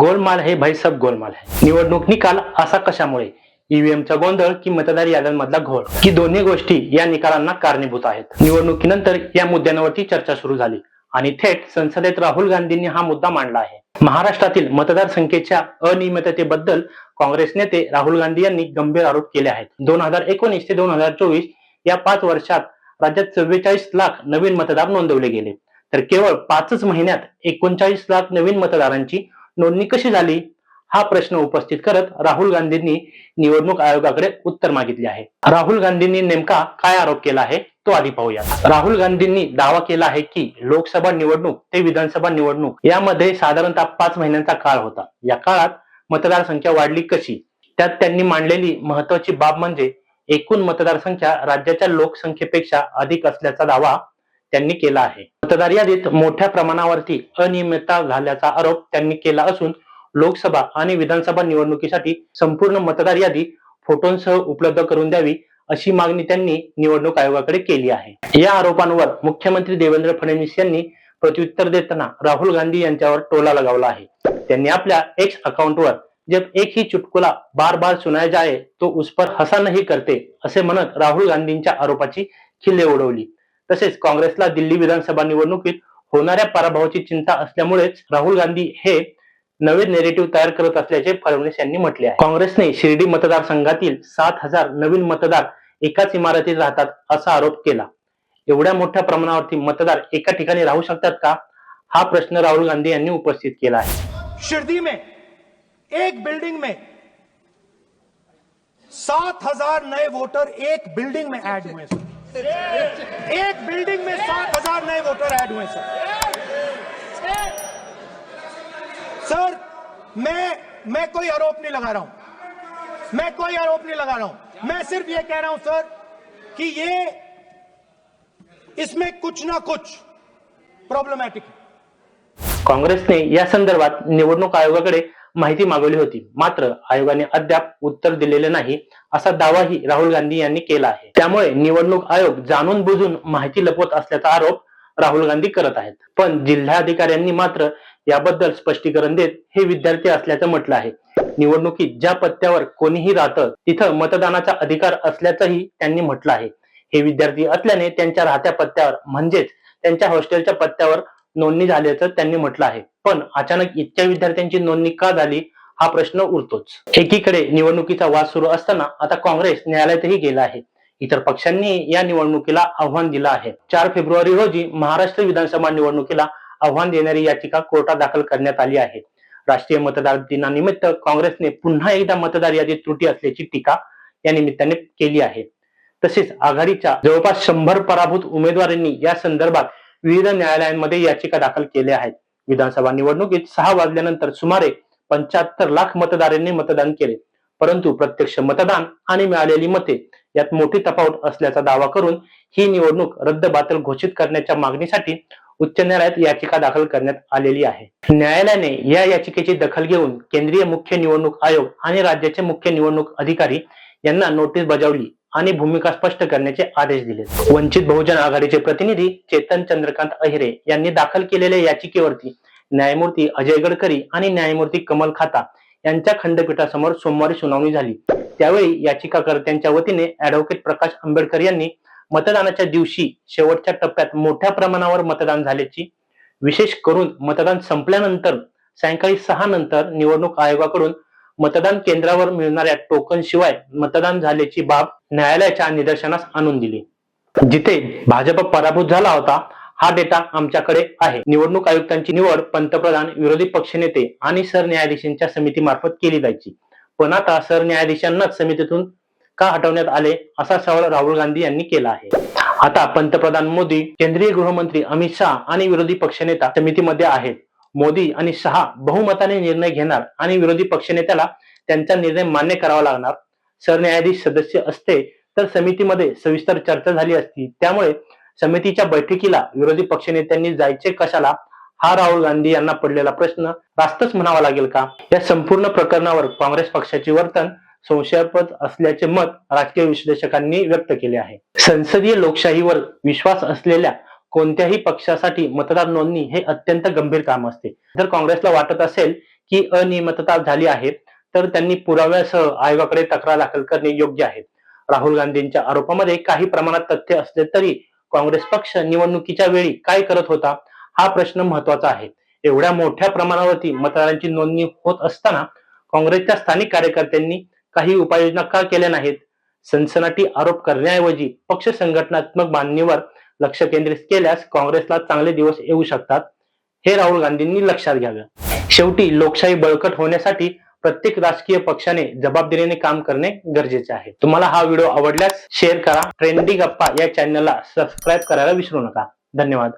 गोलमाल हे भाई सब गोलमाल है निवडणूक निकाल असा कशामुळे? ईव्हीएमचा गोंधळ की मतदार याद्यांमधला घोळ? की दोन्ही गोष्टी या निकालांना कारणीभूत आहेत? निवडणुकीनंतर या मुद्द्यांवरती चर्चा सुरू झाली आणि थेट संसदेत राहुल गांधींनी हा मुद्दा मांडला आहे. महाराष्ट्रातील मतदार संख्येच्या अनियमिततेबद्दल काँग्रेस नेते राहुल गांधी यांनी गंभीर आरोप केले आहेत. दोन हजार एकोणीस ते दोन हजार चोवीस या पाच वर्षात राज्यात चव्वेचाळीस लाख नवीन मतदार नोंदवले गेले. तर केवळ पाचच महिन्यात एकोणचाळीस लाख नवीन मतदारांची नोंदणी कशी झाली? हा प्रश्न उपस्थित करत राहुल गांधींनी निवडणूक आयोगाकडे उत्तर मागितले आहे. राहुल गांधींनी नेमका काय आरोप केला आहे तो आधी पाहूया. राहुल गांधींनी दावा केला आहे की लोकसभा निवडणूक ते विधानसभा निवडणूक यामध्ये साधारणतः पाच महिन्यांचा काळ होता. या काळात मतदारसंख्या वाढली कशी? त्यात त्यांनी मांडलेली महत्वाची बाब म्हणजे एकूण मतदारसंख्या राज्याच्या लोकसंख्येपेक्षा अधिक असल्याचा दावा त्यांनी केला आहे. मतदार यादीत मोठ्या प्रमाणावरती अनियमितता झाल्याचा आरोप त्यांनी केला असून लोकसभा आणि विधानसभा निवडणुकीसाठी संपूर्ण मतदार यादी फोटोंसह उपलब्ध करून द्यावी अशी मागणी त्यांनी निवडणूक आयोगाकडे केली आहे. या आरोपांवर मुख्यमंत्री देवेंद्र फडणवीस यांनी प्रत्युत्तर देताना राहुल गांधी यांच्यावर टोला लगावला आहे. त्यांनी आपल्या एक्स अकाउंटवर जब एक ही चुटकुला बार बार सुनाया जाए तो उस पर हसा नहीं करते असे म्हणत राहुल गांधींच्या आरोपाची खिल्ले उडवली. तसेच काँग्रेसला दिल्ली विधानसभा निवडणुकीत होणाऱ्या पराभवाची चिंता असल्यामुळेच राहुल गांधी हे नवे नेरेटिव्ह तयार करत असल्याचे फडणवीस यांनी म्हटले आहे. काँग्रेसने शिर्डी मतदारसंघातील सात हजार नवीन मतदार एकाच इमारतीत राहतात असा आरोप केला. एवढ्या मोठ्या प्रमाणावरती मतदार एका ठिकाणी राहू शकतात का? हा प्रश्न राहुल गांधी यांनी उपस्थित केला आहे. शिरडी में एक बिल्डिंग में सात हजार नए वोटर एक बिल्डिंग में ऐड हुए सर एक बिल्डिंग में सात हज़ार नए वोटर ऐड हुए सर सर मैं मैं कोई आरोप नहीं लगा रहा हूँ। मैं कोई आरोप नहीं लगा रहा हूँ। मैं सिर्फ़ ये कह रहा हूँ सर कि ये, इसमें कुछ ना कुछ प्रॉब्लमैटिक है। काँग्रेसने या संदर्भात निवडणूक आयोगाकडे माहिती मागवली होती. मात्र आयोगाने अद्याप उत्तर दिलेले नाही असा दावाही राहुल गांधी यांनी केला आहे. त्यामुळे निवडणूक आयोग जाणून बुजून माहिती लपवत असल्याचा आरोप राहुल गांधी करत आहेत. पण जिल्हाधिकाऱ्यांनी मात्र याबद्दल स्पष्टीकरण देत हे विद्यार्थी असल्याचं म्हटलं आहे. निवडणुकीत ज्या पत्त्यावर कोणीही राहतं तिथं मतदानाचा अधिकार असल्याचंही त्यांनी म्हटलं आहे. हे विद्यार्थी असल्याने त्यांच्या राहत्या पत्त्यावर म्हणजेच त्यांच्या हॉस्टेलच्या पत्त्यावर नोंदणी झाल्याचं त्यांनी म्हटलं आहे. पण अचानक इतक्या विद्यार्थ्यांची नोंदणी का झाली? हा प्रश्न उरतोच. एकीकडे निवडणुकीचा वाद सुरू असताना आता काँग्रेस न्यायालयातही गेला आहे. इतर पक्षांनी या निवडणुकीला आव्हान दिलं आहे. चार फेब्रुवारी रोजी महाराष्ट्र विधानसभा निवडणुकीला आव्हान देणारी याचिका कोर्टात दाखल करण्यात आली आहे. राष्ट्रीय मतदार दिनानिमित्त काँग्रेसने पुन्हा एकदा मतदार यादीत त्रुटी असल्याची टीका या निमित्ताने केली आहे. तसेच आघाडीच्या जवळपास शंभर पराभूत उमेदवारांनी या संदर्भात विविध न्यायालयांमध्ये याचिका दाखल केल्या आहेत. विधानसभा निवडणुकीत सहा वाजल्यानंतर सुमारे पंच्याहत्तर लाख मतदारांनी मतदान केले. परंतु प्रत्यक्ष मतदान आणि मिळालेली मते यात मोठी तफावत असल्याचा दावा करून ही निवडणूक रद्द बातल घोषित करण्याच्या मागणीसाठी उच्च न्यायालयात याचिका दाखल करण्यात आलेली आहे. न्यायालयाने या याचिकेची दखल घेऊन केंद्रीय मुख्य निवडणूक आयोग आणि राज्याचे मुख्य निवडणूक अधिकारी यांना नोटीस बजावली. आणि भूमिका स्पष्ट करण्याचे आदेश दिले. वंचित बहुजन आघाडीचे प्रतिनिधी चेतन चंद्रकांत अहिरे यांनी दाखल केलेल्या याचिकेवरती न्यायमूर्ती अजय गडकरी आणि न्यायमूर्ती कमल खाता यांच्या खंडपीठासमोर सोमवारी सुनावणी झाली. त्यावेळी याचिकाकर्त्यांच्या वतीने ऍडव्होकेट प्रकाश आंबेडकर यांनी मतदानाच्या दिवशी शेवटच्या टप्प्यात मोठ्या प्रमाणावर मतदान झाल्याची विशेष करून मतदान संपल्यानंतर सायंकाळी सहा नंतर निवडणूक आयोगाकडून मतदान केंद्रावर मिळणाऱ्या टोकन शिवाय मतदान झाल्याची बाब न्यायालयाच्या निदर्शनास आणून दिली. जिथे भाजप पराभूत झाला होता हा डेटा आमच्याकडे आहे. निवडणूक आयुक्तांची निवड पंतप्रधान विरोधी पक्षनेते आणि सरन्यायाधीशांच्या समितीमार्फत केली जायची. पण आता सरन्यायाधीशांनाच समितीतून का हटवण्यात आले असा सवाल राहुल गांधी यांनी केला आहे. आता पंतप्रधान मोदी केंद्रीय गृहमंत्री अमित शहा आणि विरोधी पक्षनेता समितीमध्ये आहेत. मोदी आणि शहा बहुमताने निर्णय घेणार आणि विरोधी पक्षनेत्याला त्यांचा निर्णय मान्य करावा लागणार. सरन्यायाधीश सदस्य असते तर समितीमध्ये सविस्तर चर्चा झाली असती. त्यामुळे समितीच्या बैठकीला विरोधी पक्षनेत्यांनी जायचे कशाला हा राहुल गांधी यांना पडलेला प्रश्न रास्तच म्हणावा लागेल का? या संपूर्ण प्रकरणावर काँग्रेस पक्षाचे वर्तन संशयास्पद असल्याचे मत राजकीय विश्लेषकांनी व्यक्त केले आहे. संसदीय लोकशाहीवर विश्वास असलेल्या कोणत्याही पक्षासाठी मतदार नोंदणी हे अत्यंत गंभीर काम असते. जर काँग्रेसला वाटत असेल की अनियमितता झाली आहे तर त्यांनी पुराव्यासह आयोगाकडे तक्रार दाखल करणे योग्य आहे. राहुल गांधींच्या आरोपामध्ये काही प्रमाणात तथ्य असले तरी काँग्रेस पक्ष निवडणुकीच्या वेळी काय करत होता हा प्रश्न महत्त्वाचा आहे. एवढ्या मोठ्या प्रमाणावरती मतदारांची नोंदणी होत असताना काँग्रेसच्या स्थानिक कार्यकर्त्यांनी काही उपाययोजना का केल्या नाहीत? सनसनाटी आरोप करण्याऐवजी पक्ष संघटनात्मक बांधणीवर लक्ष केंद्रित केल्यास काँग्रेसला चांगले दिवस येऊ शकतात हे राहुल गांधींनी लक्षात घ्यावे. शेवटी लोकशाही बळकट होण्यासाठी प्रत्येक राजकीय पक्षाने जबाबदारीने काम करणे गरजेचे आहे. तुम्हाला हा व्हिडिओ आवडल्यास शेअर करा. ट्रेंडी गप्पा या चॅनलला सबस्क्राईब करायला विसरू नका. धन्यवाद.